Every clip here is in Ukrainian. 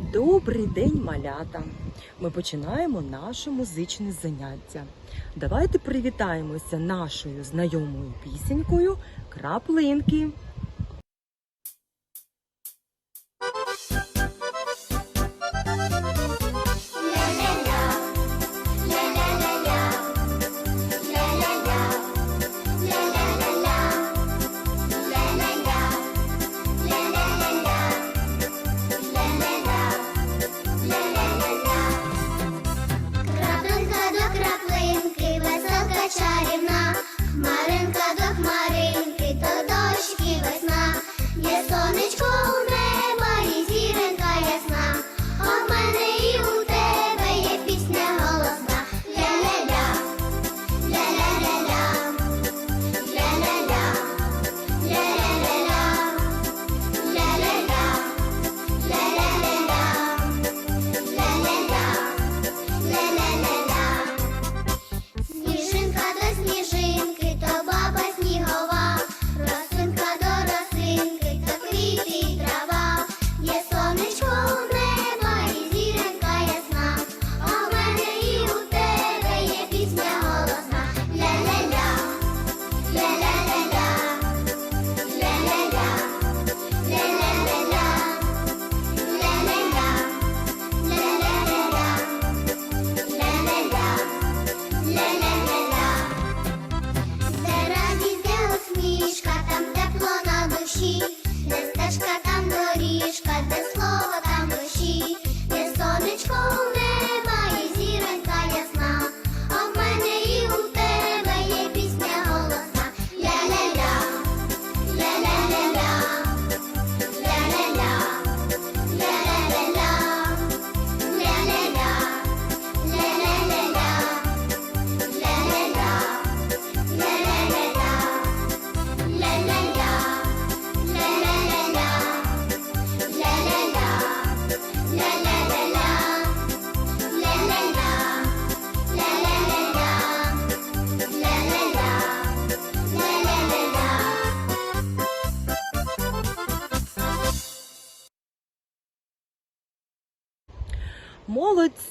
Добрий день, малята! Ми починаємо наше музичне заняття. Давайте привітаємося нашою знайомою пісенькою краплинки.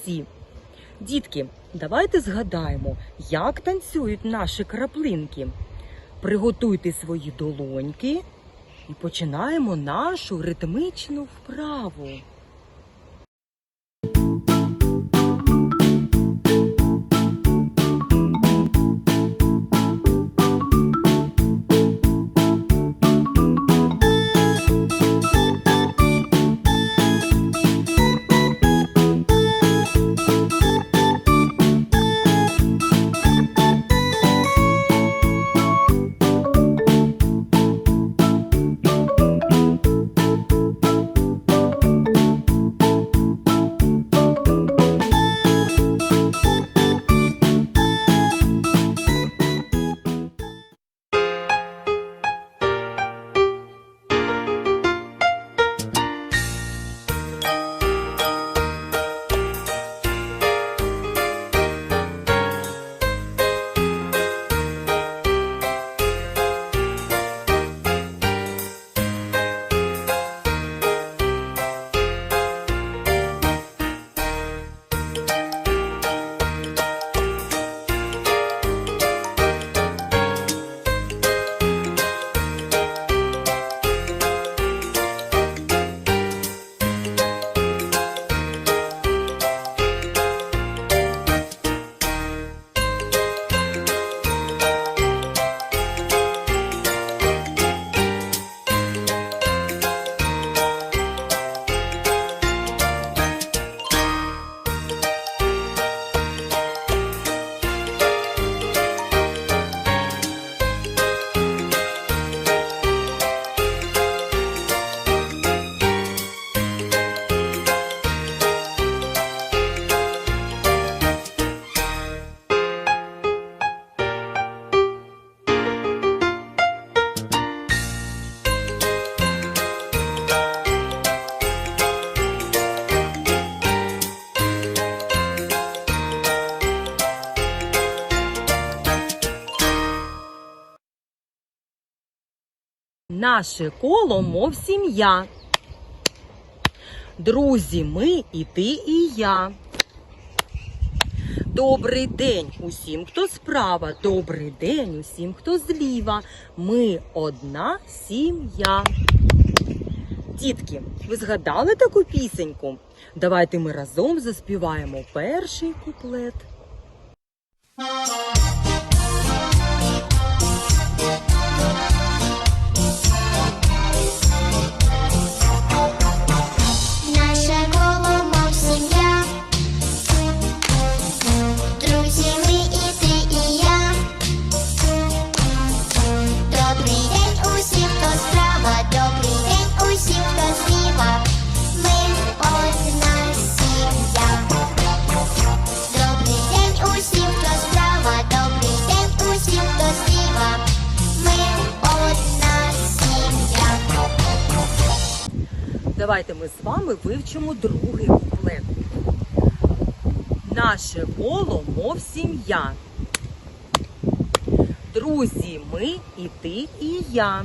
всі. Дітки, давайте згадаємо, як танцюють наші краплинки. Приготуйте свої долоньки і починаємо нашу ритмичну вправу. Наше коло, мов сім'я. Друзі, ми і ти, і я. Добрий день усім, хто справа, добрий день усім, хто зліва. Ми одна сім'я. Дітки, ви згадали таку пісеньку? Давайте ми разом заспіваємо перший куплет. Давайте ми з вами вивчимо другий куплет. Наше коло, мов сім'я. Друзі, ми і ти, і я.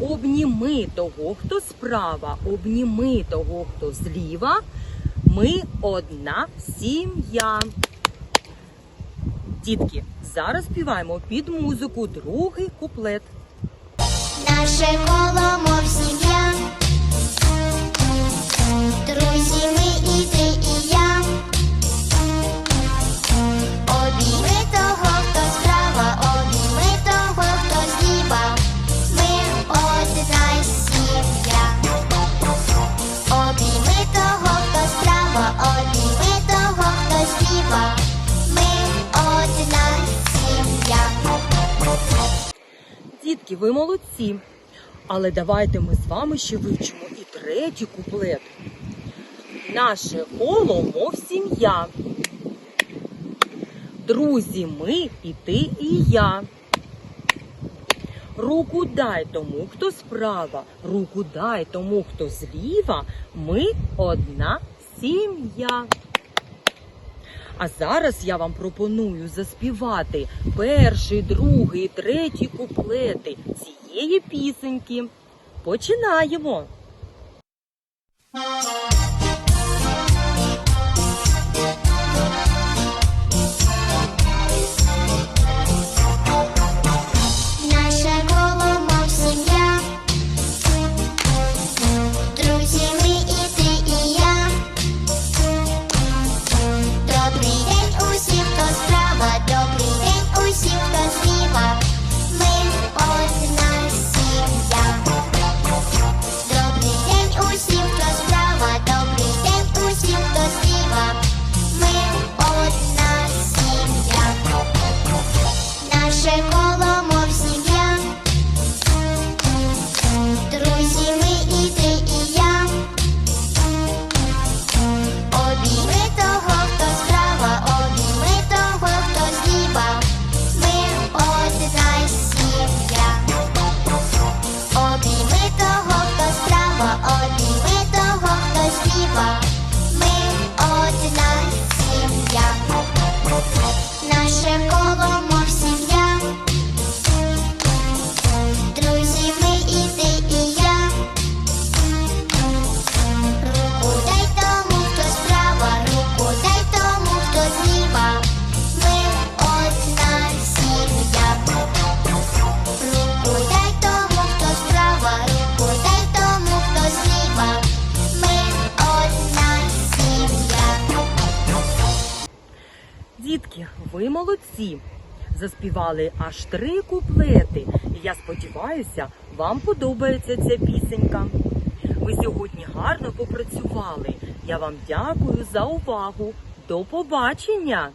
Обніми того, хто справа, обніми того, хто зліва. Ми одна сім'я. Дітки, зараз співаємо під музику другий куплет. Наше коло, мов сім'я, ми і ти, і я. Обійми того, хто справа, обійми того, хто зліва. Ми одна сім'я. Обійми того, хто справа, обійми того, хто зліва. Ми одна сім'я. Дітки, ви молодці. Але давайте ми з вами ще вивчимо і третій куплет. Наше коло, мов сім'я. Друзі, ми і ти, і я. Руку дай тому, хто справа, руку дай тому, хто зліва. Ми одна сім'я. А зараз я вам пропоную заспівати перший, другий, третій куплети цієї пісеньки. Починаємо. Дітки, ви молодці. Заспівали аж три куплети. І я сподіваюся, вам подобається ця пісенька. Ви сьогодні гарно попрацювали. Я вам дякую за увагу. До побачення!